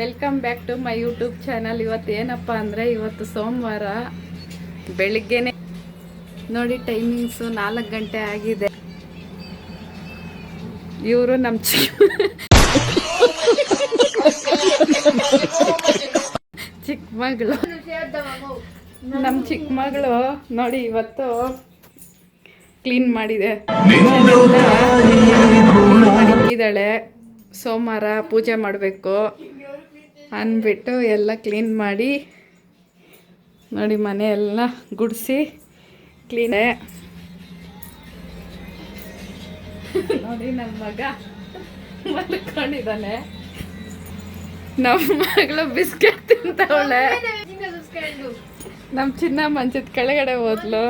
Welcome back to my YouTube channel ಇವತ್ತು ಏನಪ್ಪ ಅಂದರೆ ಇವತ್ತು ಸೋಮವಾರ ಬೆಳಿಗ್ಗೆನೆ ನೋಡಿ ಟೈಮಿಂಗ್ಸು ನಾಲ್ಕು ಗಂಟೆ ಆಗಿದೆ. ಇವರು ನಮ್ಮ ಚಿಕ್ಕ ಮಗಳು ನಮ್ಮ ಚಿಕ್ಕ ಮಗಳು ನೋಡಿ ಇವತ್ತು ಕ್ಲೀನ್ ಮಾಡಿದೆ. ಇದ್ದಾಳೆ. ಸೋಮವಾರ ಪೂಜೆ ಮಾಡಬೇಕು ಅಂದ್ಬಿಟ್ಟು ಎಲ್ಲ ಕ್ಲೀನ್ ಮಾಡಿ, ನೋಡಿ ಮನೆ ಎಲ್ಲ ಗುಡಿಸಿ ಕ್ಲೀನ್ ನೋಡಿ ನಮ್ಮ ಮಗ ಮಲ್ಕೊಂಡಿದ್ದಾನೆ. ನಮ್ಮ ಮಗಳು ಬಿಸ್ಕೆಟ್ ತಿಂತವಳೆ. ನಮ್ಮ ಚಿನ್ನ ಮಂಚದ ಕೆಳಗಡೆ ಹೋದ್ಲು.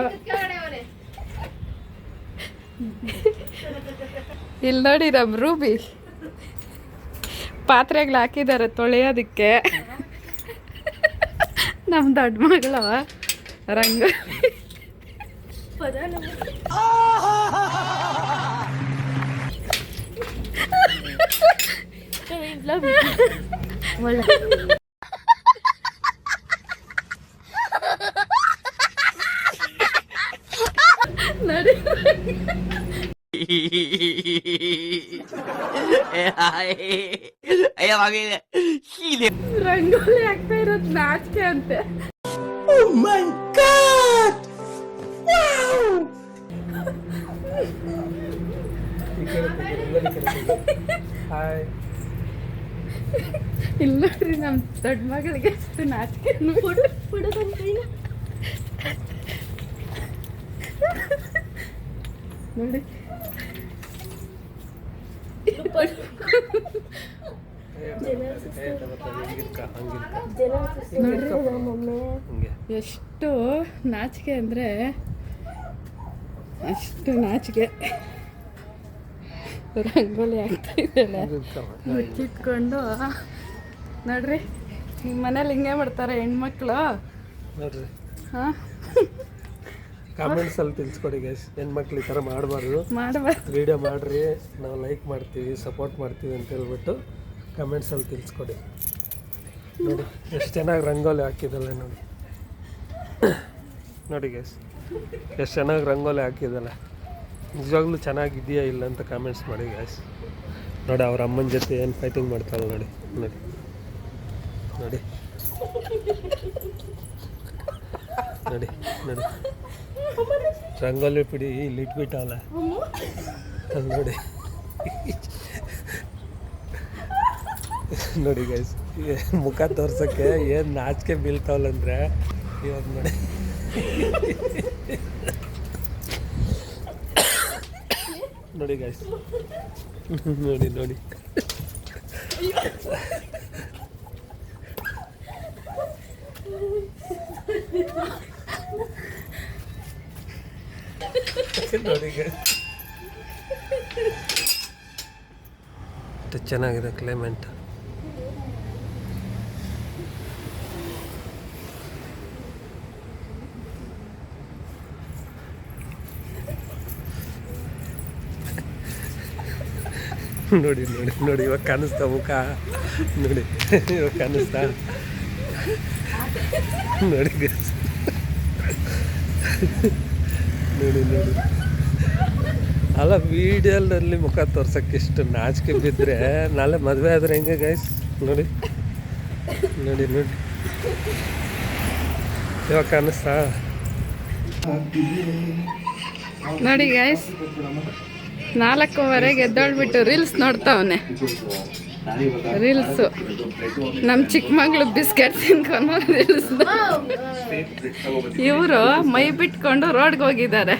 ಇಲ್ಲಿ ನೋಡಿ ನಮ್ಮ ರೂಬಿ. ಪಾತ್ರೆಗಳು ಹಾಕಿದ್ದಾರೆ ತೊಳೆಯೋದಕ್ಕೆ. ನಮ್ಮ ದೊಡ್ಡ ಮಗಳ ರಂಗ. ನೋಡಿ ರಂಗೋಲಿ ಹಾಕ್ತಾ ಇರೋದು ನಾಚಿಕೆ ಅಂತೆ. ಇಲ್ಲ ನೋಡ್ರಿ ನಮ್ಮ ದೊಡ್ಡ ಮಗಳಿಗೆ ಎಷ್ಟು ನಾಚಿಕೆ ನೋಡಿ. ಎಷ್ಟು ನಾಚಿಕೆ ಅಂದರೆ ಅಷ್ಟು ನಾಚಿಕೆ. ರಂಗೋಲಿ ಆಗ್ತಾ ಇದ್ದಾಳೆ. ಮುಚ್ಚಿಟ್ಕೊಂಡು ನೋಡ್ರಿ ನಿಮ್ಮ ಮನೇಲಿ ಹಿಂಗೆ ಮಾಡ್ತಾರೆ ಹೆಣ್ಮಕ್ಳು. ನೋಡ್ರಿ. ಹಾಂ? ಕಾಮೆಂಟ್ಸ್ ಅಲ್ಲಿ ತಿಳಿಸ್ಕೊಡಿ ಗೈಸ್ ಹೆಣ್ಮಕ್ಳು ಈ ಥರ ಮಾಡಬಾರ್ದು. ಮಾಡಬಾರ್ದು. ವಿಡಿಯೋ ಮಾಡ್ರಿ ನಾವು ಲೈಕ್ ಮಾಡ್ತೀವಿ ಸಪೋರ್ಟ್ ಮಾಡ್ತೀವಿ ಅಂತ ಹೇಳ್ಬಿಟ್ಟು. ಕಮೆಂಟ್ಸ್ ಅಲ್ಲಿ ತಿಳಿಸ್ಕೊಡಿ. ನೋಡಿ, ಎಷ್ಟು ಚೆನ್ನಾಗಿ ರಂಗೋಲಿ ಹಾಕಿದಲ್ಲ ನೋಡಿ. ನೋಡಿ ಗೈಸ್ ಎಷ್ಟು ಚೆನ್ನಾಗಿ ರಂಗೋಲಿ ಹಾಕಿದಲ್ಲ ನಿಜವಾಗ್ಲೂ ಚೆನ್ನಾಗಿದೆಯಾ ಇಲ್ಲ ಅಂತ ಕಾಮೆಂಟ್ಸ್ ಮಾಡಿ ಗೈಸ್ ನೋಡಿ, ಅವ್ರ ಅಮ್ಮನ ಜೊತೆ ಏನು ಫೈಟಿಂಗ್ ಮಾಡ್ತಾಳೆ ನೋಡಿ ನೋಡಿ. ನೋಡಿ. ನೋಡಿ ನೋಡಿ. ರಂಗೋಲಿ ಪಿಡಿ ಇಲ್ಲಿ ಇಟ್ಬಿಟ್ಟಲ್ಲ ನೋಡಿ. ನೋಡಿ ಗೈಸ್ ಮುಖ ತೋರ್ಸೋಕ್ಕೆ ಏನು ನಾಚಿಕೆ ಬೀಳ್ತಾವಲ್ಲಂದ್ರೆ ಇವಾಗ ನೋಡಿ. ನೋಡಿ ಗೈಸ್ ನೋಡಿ ನೋಡಿ. ನೋಡಿ ಗೈಸ್ ಚೆನ್ನಾಗಿದೆ ಕ್ಲೈಮೇಟ್ ನೋಡಿ ನೋಡಿ ನೋಡಿ, ಇವಾಗ ಕಾಣಿಸ್ತಾ ಮುಖ. ನೋಡಿ, ಇವಾಗ ಕಾಣಿಸ್ತಾ. ನೋಡಿ ನೋಡಿ. ನೋಡಿ ಅಲ್ಲ, ವೀಡಿಯೋದಲ್ಲಿ ಮುಖ ತೋರ್ಸಕ್ಕೆ ಇಷ್ಟು ನಾಚಿಕೆ ಬಿದ್ದರೆ ನಾಳೆ ಮದುವೆ ಆದರೆ ಹೆಂಗೆ ಗೈಸ್ ನೋಡಿ. ನೋಡಿ ನೋಡಿ. ಇವಾಗ ಕಾಣಿಸ್ತಾ. ನೋಡಿ ಗೈಸ್ ನಾಲ್ಕೂವರೆಗೆ ಎದ್ದೊಳ್ಬಿಟ್ಟು ರೀಲ್ಸ್ ನೋಡ್ತಾವನೆ. ರೀಲ್ಸು. ನಮ್ಮ ಚಿಕ್ಕ ಮಗಳು ಬಿಸ್ಕೆಟ್ ತಿನ್ಕೊಂಡು ರೀಲ್ಸ್ ಇವರು ಮೈ ಬಿಟ್ಕೊಂಡು ರೋಡ್ಗೆ ಹೋಗಿದ್ದಾರೆ.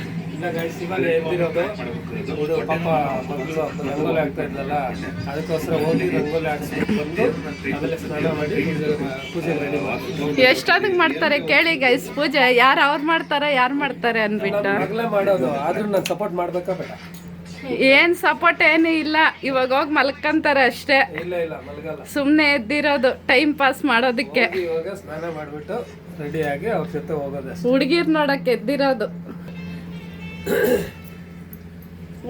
ಎಷ್ಟೊತ್ತಿಗೆ ಮಾಡ್ತಾರೆ ಕೇಳಿ ಗೈಸ್ ಪೂಜೆ. ಯಾರು ಅವ್ರು ಮಾಡ್ತಾರೆ ಯಾರು ಮಾಡ್ತಾರೆ ಅನ್ಬಿಟ್ಟು ಮಾಡೋದು. ಆದ್ರೂ ನಾನು ಸಪೋರ್ಟ್ ಮಾಡ್ಬೇಕಾ ಬೇಡ? ಏನ್ ಸಪೋರ್ಟ್ ಏನು ಇಲ್ಲ ಇವಾಗ ಹೋಗಿ ಮಲ್ಕಂತಾರೆ ಅಷ್ಟೇ. ಸುಮ್ಮನೆ ಎದ್ದಿರೋದು ಟೈಮ್ ಪಾಸ್ ಮಾಡೋದಕ್ಕೆ. ಸ್ನಾನ ಮಾಡಿಬಿಟ್ಟು ರೆಡಿಯಾಗಿ ಅವ್ರ ಜೊತೆ ಹೋಗೋದು ಹುಡುಗಿರ್ ನೋಡಕ್ ಎದ್ದಿರೋದು.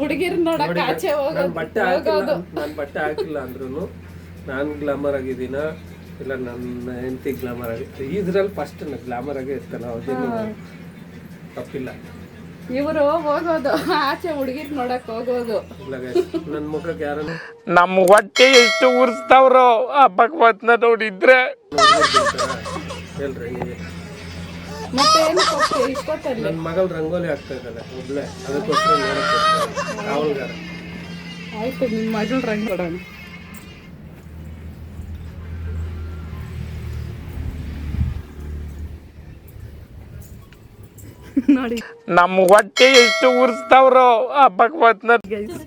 ಹುಡುಗಿರ್ ನೋಡಕ್ ಆಚೆ ಹೋಗೋದು ಬಟ್ಟೆ ಹಾಕಿಲ್ಲ ನಾನು ಬಟ್ಟೆ ಹಾಕಿಲ್ಲ ಅಂದ್ರೂ ನಾನು ಗ್ಲಾಮರ್ ಆಗಿದ್ದೀನ ಇಲ್ಲ ನನ್ನ ಹೆಂಡತಿ ಗ್ಲಾಮರ್ ಆಗಿ ಇದ್ರಲ್ಲಿ ಫಸ್ಟ್ ಗ್ಲಾಮರ್ ಆಗೇ ಇರ್ತಾನೆ ಅದೇನು ತಪ್ಪಿಲ್ಲ. ಇವರು ಹೋಗೋದು ಆಚೆ ಹುಡುಗಿರ್ ನೋಡಕ್ ಹೋಗೋದು. ನನ್ ನನ್ನ ಮುಖಕ್ಕೆ ಯಾರನ್ನ? ನಮ್ಮ ಹೊಟ್ಟೆ ಎಷ್ಟು ಉರ್ಸ್ತಾವ್ರು ಆ ಭಗವತ್ನ ನೋಡಿದ್ರೆ. ಹೇಳ್ರಿ. ಮತ್ತೆ ಹೋಗ್ತೀವಿ ನನ್ನ ಮಗಳು ರಂಗೋಲಿ ಆಗ್ತಾ ಇದ್ದಾಳೆ ಒಬ್ಳೆ. ಅದಕ್ಕೋಸ್ಕರ ನೋಡಕ್ಕೆ ಆಯ್ತು ನಿಮ್ಮ ಮಗಳು ರಂಗ್ ನೋಡಿ. ನಮ್ಮ ಹೊಟ್ಟೆ ಎಷ್ಟು ಉರ್ಸ್ತಾವ್ರೋ ಆ ಭಗವತ್ನ ಗೈಸ್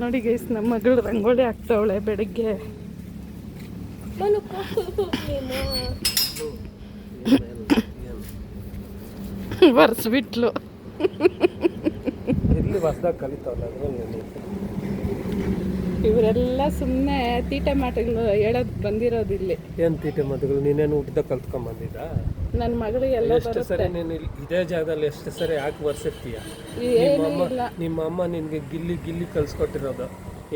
ನೋಡಿ ಗೈಸ್ ನಮ್ಮ ಮಗಳು ರಂಗೋಲಿ ಹಾಕ್ತಾವಳೆ ಬೆಳಿಗ್ಗೆ. ಬರ್ಸ್ಬಿಟ್ಲು. ಕಲಿತಾವಲ್ಲ ಇವರೆಲ್ಲ ಸುಮ್ಮನೆ ತೀಟೆ ಮಾತುಗಳು ಹೇಳೋದು ಬಂದಿರೋದು ಇಲ್ಲಿ. ಏನು ತೀಟೆ ಮಾತುಗಳು? ನೀನೇನು ಊಟದ ಕಲ್ತ್ಕೊಂಡ್ ಬಂದಿದ ನನ್ನ ಮಗಳು ಎಲ್ಲ ಎಷ್ಟು ಸರಿ ನೀನು ಇಲ್ಲಿ ಇದೇ ಜಾಗದಲ್ಲಿ ಎಷ್ಟು ಸರಿ ಯಾಕೆ ಬರ್ಸಿರ್ತೀಯ ಇಲ್ಲ. ನಿಮ್ಮ ಅಮ್ಮ ನಿನ್ಗೆ ಗಿಲ್ಲಿ ಗಿಲ್ಲಿ ಕಲ್ಸ್ಕೊಟ್ಟಿರೋದು.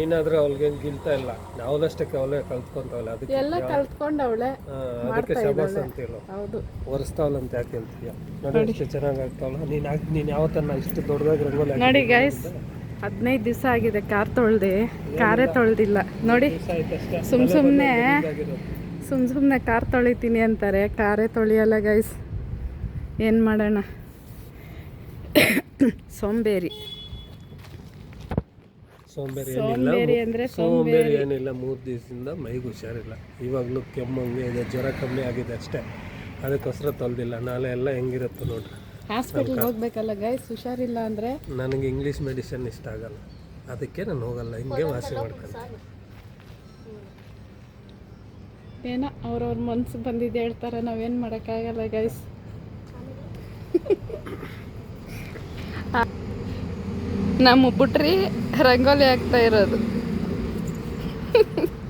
ಏನಾದ್ರೂ ಅವಳಿಗೆ ಗಿಲ್ತಾ ಇಲ್ಲ. ಅವಳಷ್ಟಕ್ಕೆ ಅವಳೇ ಕಲ್ತ್ಕೊಂತವಳೆ ಅದಕ್ಕೆ ಎಲ್ಲ ಕಲ್ತ್ಕೊಂಡವಳೆ ಅದಕ್ಕೆ ಶಬಾಸ್ ಅಂತೀಳು ಹೌದು. ಅಂತ ಯಾಕೆ ಹೇಳ್ತೀಯ ನೋಡಿ ಎಷ್ಟು ಚೆನ್ನಾಗಿ ಆಗ್ತಾವಲ್ಲ ನೀನು ನೀನು ಯಾವತ್ತನ್ನ ಇಷ್ಟು ದೊಡ್ಡದಾಗಿ ರಂಗೋಲಿ ನೋಡಿ ಗೈಸ್ ಹದಿನೈದು ದಿವಸ ಆಗಿದೆ ಕಾರ್ ತೊಳ್ದೆ ಕಾರೇ ತೊಳ್ದಿಲ್ಲ. ನೋಡಿ ಸುಮ್ ಸುಮ್ಮನೆ ಸುಮ್ ಸುಮ್ಮನೆ ಕಾರ್ ತೊಳಿತೀನಿ ಅಂತಾರೆ ಕಾರೇ ತೊಳಿಯಲ್ಲ ಗೈಸ್ ಏನು ಮಾಡೋಣ? ಸೋಂಬೇರಿ. ಸೋಂಬೇರಿ ಸೋಂಬೇರಿ ಅಂದರೆ ಸೋಂಬೇರಿ ಏನಿಲ್ಲ ಮೂರು ದಿವಸದಿಂದ ಮೈಗೆ ಹುಷಾರಿಲ್ಲ. ಇವಾಗಲೂ ಕೆಮ್ಮಂಗೆ ಇದೆ ಜ್ವರ ಕಮ್ಮಿ ಆಗಿದೆ ಅಷ್ಟೇ. ಅದಕ್ಕೋಸ್ಕರ ತೊಳೆದಿಲ್ಲ ನಾಳೆ ಎಲ್ಲ ಹೆಂಗಿರುತ್ತೆ ನೋಡ್ರಿ. ಹಾಸ್ಪಿಟ್ಲ್ಗೆ ಹೋಗ್ಬೇಕಲ್ಲ ಗೈಸ್ ಹುಷಾರಿಲ್ಲ ಅಂದ್ರೆ? ನನಗೆ ಇಂಗ್ಲೀಷ್ ಮೆಡಿಸಿನ್ ಇಷ್ಟ ಆಗಲ್ಲ. ಅದಕ್ಕೆ ನಾನು ಹೋಗಲ್ಲ ಹಿಂಗೆ ವಾಸಿ ಮಾಡ್ಕೊಂಡು. ಏನೋ ಅವ್ರವ್ರ ಮನ್ಸು ಬಂದಿದ್ದು ಹೇಳ್ತಾರೆ ನಾವೇನು ಮಾಡೋಕ್ಕಾಗಲ್ಲ ಗೈಸ್ ನಮ್ಮ ಬುಟ್ರಿ ರಂಗೋಲಿ ಆಗ್ತಾ ಇರೋದು.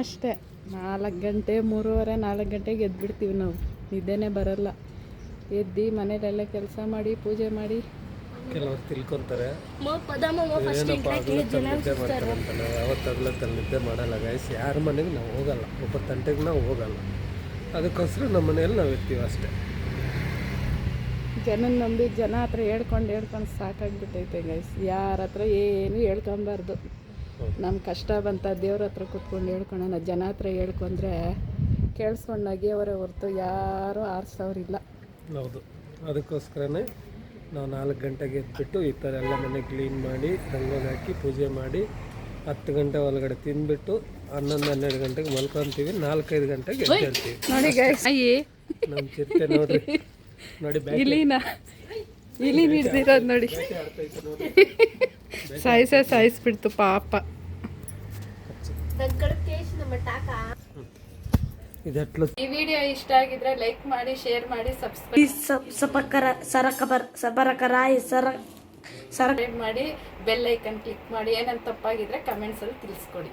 ಅಷ್ಟೇ. ನಾಲ್ಕು ಗಂಟೆ ಮೂರುವರೆ ನಾಲ್ಕು ಗಂಟೆಗೆ ಎದ್ಬಿಡ್ತೀವಿ ನಾವು. ನಿದ್ದೆನೇ ಬರಲ್ಲ. ಎದ್ದು ಮನೇಲೆಲ್ಲ ಕೆಲಸ ಮಾಡಿ ಪೂಜೆ ಮಾಡಿ. ಕೆಲವರು ತಿಳ್ಕೊತಾರೆ. ಅವತ್ತಾಗ್ಲೂ ನಿದ್ದೆ ಮಾಡಲ್ಲ ಗೈಸ್ ಯಾರ ಮನೆಗೆ ನಾವು ಹೋಗಲ್ಲ. ಒಬ್ಬ ತಂಟೆಗೆ ನಾವು ಹೋಗಲ್ಲ. ಅದಕ್ಕೋಸ್ಕರ ನಮ್ಮ ಮನೆಯಲ್ಲಿ ನಾವು ಇರ್ತೀವಿ ಅಷ್ಟೇ. ಜನನ ನಂಬಿ ಜನ ಹತ್ರ ಹೇಳ್ಕೊಂಡು ಹೇಳ್ಕೊಂಡು ಸಾಕಾಗ್ಬಿಟ್ಟೈತೆ ಗೈಸ್ ಯಾರ ಹತ್ರ ಏನು ಹೇಳ್ಕೊಬಾರ್ದು ನಮ್ಮ ಕಷ್ಟ ಬಂತ ದೇವ್ರ ಹತ್ರ ಕೂತ್ಕೊಂಡು ಹೇಳ್ಕೊಳೋಣ ಜನ ಹತ್ರ ಹೇಳ್ಕೊಂಡ್ರೆ ಕೇಳಿಸ್ಕೊಂಡು ನಗಿಯವರೇ ಹೊರತು ಯಾರೂ ಆರಿಸೋರಿಲ್ಲ. ಹೌದು. ಅದಕ್ಕೋಸ್ಕರನೇ ನಾವು ನಾಲ್ಕು ಗಂಟೆಗೆ ಎದ್ಬಿಟ್ಟು ಈ ಥರ ಎಲ್ಲ ಮನೆ ಕ್ಲೀನ್ ಮಾಡಿ ರಂಗೋಲಿ ಹಾಕಿ ಪೂಜೆ ಮಾಡಿ ಹತ್ತು ಗಂಟೆ ಒಳಗಡೆ ತಿಂದ್ಬಿಟ್ಟು ಹನ್ನೊಂದು ಹನ್ನೆರಡು ಗಂಟೆಗೆ ಮಲ್ಕೊಂತೀವಿ. ನಾಲ್ಕೈದು ಗಂಟೆಗೆ ಎದ್ದೇಳ್ತೀವಿ. ನೋಡಿ ಗೈಸ್ ಅಯ್ಯಿ. ನಮ್ಮ ಚಿರತೆ ನೋಡ್ರಿ. ನೋಡಿ ಇಲ್ಲಿ ಇಲಿನ. ಇಲಿ ಹಿಡ್ದಿರೋದು ನೋಡಿ. ಸಾಯಿಸೇ ಸಾಯಿಸ್ಬಿಡ್ತು ಪಾಪ. ಈ ವಿಡಿಯೋ ಇಷ್ಟ ಆಗಿದ್ರೆ ಲೈಕ್ ಮಾಡಿ ಶೇರ್ ಮಾಡಿ ಸಬ್ಸ್ಕ್ರೈಬ್ ಸಪಕರ ಸರಕಬರ್ ಸಬರಕರಾಯಿ ಸರ ಸಬ್ಸ್ಕ್ರೈಬ್ ಮಾಡಿ ಬೆಲ್ ಐಕನ್ ಕ್ಲಿಕ್ ಮಾಡಿ. ಏನಂತ ತಪ್ಪಾಗಿದ್ರೆ ಕಮೆಂಟ್ಸಲ್ಲಿ ತಿಳಿಸ್ಕೊಡಿ.